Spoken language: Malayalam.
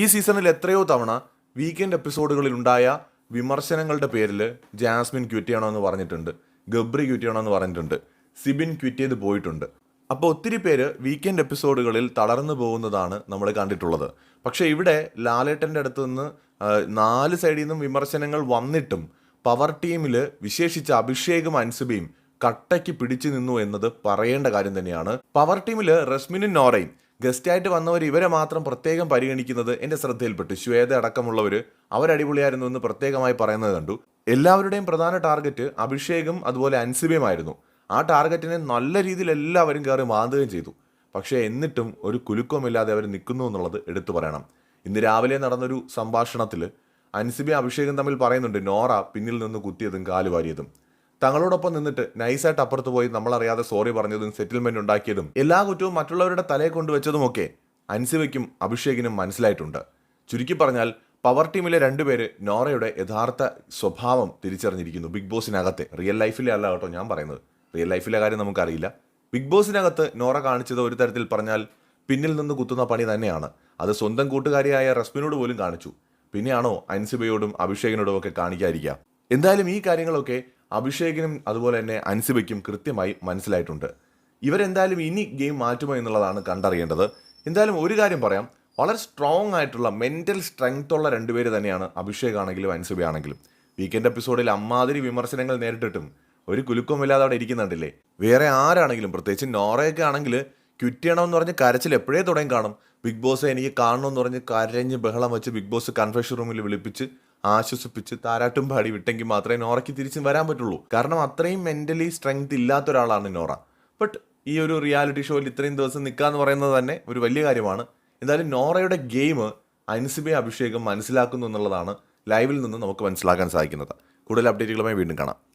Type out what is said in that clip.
ഈ സീസണിൽ എത്രയോ തവണ വീക്കെൻഡ് എപ്പിസോഡുകളിൽ ഉണ്ടായ വിമർശനങ്ങളുടെ പേരിൽ ജാസ്മിൻ ക്വിറ്റ് ചെയ്യണമെന്ന് പറഞ്ഞിട്ടുണ്ട്. ഗബ്രി ക്വിറ്റ് ചെയ്യണമെന്ന് പറഞ്ഞിട്ടുണ്ട്. സിബിൻ ക്വിറ്റ് ചെയ്ത് പോയിട്ടുണ്ട്. അപ്പോൾ ഒത്തിരി പേര് വീക്കെൻഡ് എപ്പിസോഡുകളിൽ തളർന്നു പോകുന്നതാണ് നമ്മൾ കണ്ടിട്ടുള്ളത്. പക്ഷേ ഇവിടെ ലാലേട്ടന്റെ അടുത്ത് നിന്ന് നാല് സൈഡിൽ നിന്നും വിമർശനങ്ങൾ വന്നിട്ടും പവർ ടീമിൽ വിശേഷിച്ച അഭിഷേകും അൻസുബയും കട്ടയ്ക്ക് പിടിച്ചു നിന്നു എന്നത് പറയേണ്ട കാര്യം തന്നെയാണ്. പവർ ടീമിൽ റസ്മിനും നോറയും ഗസ്റ്റായിട്ട് വന്നവർ ഇവരെ മാത്രം പ്രത്യേകം പരിഗണിക്കുന്നത് എന്റെ ശ്രദ്ധയിൽപ്പെട്ടു. ശ്വേത അടക്കമുള്ളവർ അവരടിപൊളിയായിരുന്നു എന്ന് പ്രത്യേകമായി പറയുന്നത് കണ്ടു. എല്ലാവരുടെയും പ്രധാന ടാർഗറ്റ് അഭിഷേകും അതുപോലെ അൻസിബയുമായിരുന്നു. ആ ടാർഗറ്റിനെ നല്ല രീതിയിൽ എല്ലാവരും കയറി മാന്തുകയും ചെയ്തു. പക്ഷേ എന്നിട്ടും ഒരു കുലുക്കവുമില്ലാതെ അവർ നിൽക്കുന്നു എന്നുള്ളത് എടുത്തു പറയണം. ഇന്ന് രാവിലെ നടന്നൊരു സംഭാഷണത്തിൽ അൻസിബയും അഭിഷേകും തമ്മിൽ പറയുന്നുണ്ട് നോറ പിന്നിൽ നിന്ന് കുത്തിയതും കാൽ വാരിയതും തങ്ങളോടൊപ്പം നിന്നിട്ട് നൈസായിട്ട് അപ്പുറത്ത് പോയി നമ്മളറിയാതെ സോറി പറഞ്ഞതും സെറ്റിൽമെന്റ് ഉണ്ടാക്കിയതും എല്ലാ കുറ്റവും മറ്റുള്ളവരുടെ തലയെ കൊണ്ടുവച്ചതുമൊക്കെ അൻസിവയ്ക്കും അഭിഷേകിനും മനസ്സിലായിട്ടുണ്ട്. ചുരുക്കി പറഞ്ഞാൽ പവർ ടീമിലെ രണ്ടുപേര് നോറയുടെ യഥാർത്ഥ സ്വഭാവം തിരിച്ചറിഞ്ഞിരിക്കുന്നു. ബിഗ് ബോസിനകത്തെ റിയൽ ലൈഫിലെ അല്ല കേട്ടോ ഞാൻ പറയുന്നത്. റിയൽ ലൈഫിലെ കാര്യം നമുക്കറിയില്ല. ബിഗ് ബോസിനകത്ത് നോറ കാണിച്ചത് ഒരു തരത്തിൽ പറഞ്ഞാൽ പിന്നിൽ നിന്ന് കുത്തുന്ന പണി തന്നെയാണ്. അത് സ്വന്തം കൂട്ടുകാരിയായ റസ്മിനോട് പോലും കാണിച്ചു. പിന്നെയാണോ അൻസിബയോടും അഭിഷേകിനോടും ഒക്കെ കാണിക്കാതിരിക്കുക. എന്തായാലും ഈ കാര്യങ്ങളൊക്കെ അഭിഷേകിനും അതുപോലെ തന്നെ അൻസിബയ്ക്കും കൃത്യമായി മനസ്സിലായിട്ടുണ്ട്. ഇവരെന്തായാലും ഇനി ഗെയിം മാറ്റുമോ എന്നുള്ളതാണ് കണ്ടറിയേണ്ടത്. എന്തായാലും ഒരു കാര്യം പറയാം. വളരെ സ്ട്രോങ് ആയിട്ടുള്ള മെന്റൽ സ്ട്രെങ്ത് ഉള്ള രണ്ടുപേര് തന്നെയാണ് അഭിഷേക് ആണെങ്കിലും അൻസിബ ആണെങ്കിലും വീക്കെൻഡ് എപ്പിസോഡിൽ അമ്മാതിരി വിമർശനങ്ങൾ നേരിട്ടിട്ടും ഒരു കുലുക്കമില്ലാതെ അവിടെ ഇരിക്കുന്നുണ്ടല്ലേ? വേറെ ആരാണെങ്കിലും പ്രത്യേകിച്ച് നോറയൊക്കെ ആണെങ്കിൽ ക്വിറ്റ് ചെയ്യണമെന്ന് പറഞ്ഞ് കരച്ചിൽ എപ്പോഴേ തുടങ്ങി കാണും. ബിഗ് ബോസ് എനിക്ക് കാണണമെന്ന് പറഞ്ഞ് കരഞ്ഞ് ബഹളം വെച്ച് ബിഗ് ബോസ് കൺഫെഷൻ റൂമിൽ വിളിപ്പിച്ച് ആശ്വസിപ്പിച്ച് താരാട്ടും പാടി വിട്ടെങ്കിൽ മാത്രമേ നോറയ്ക്ക് തിരിച്ചും വരാൻ പറ്റുള്ളൂ. കാരണം അത്രയും മെന്റലി സ്ട്രെങ്ത് ഇല്ലാത്ത ഒരാളാണ് നോറ. ബട്ട് ഈ ഒരു റിയാലിറ്റി ഷോയിൽ ഇത്രയും ദിവസം നിൽക്കുക പറയുന്നത് തന്നെ ഒരു വലിയ കാര്യമാണ്. എന്തായാലും നോറയുടെ ഗെയിം അനുസിബെ അഭിഷേകം മനസ്സിലാക്കുന്നു എന്നുള്ളതാണ് ലൈവിൽ നിന്ന് നമുക്ക് മനസ്സിലാക്കാൻ സാധിക്കുന്നത്. കൂടുതൽ അപ്ഡേറ്റുകളുമായി വീണ്ടും കാണാം.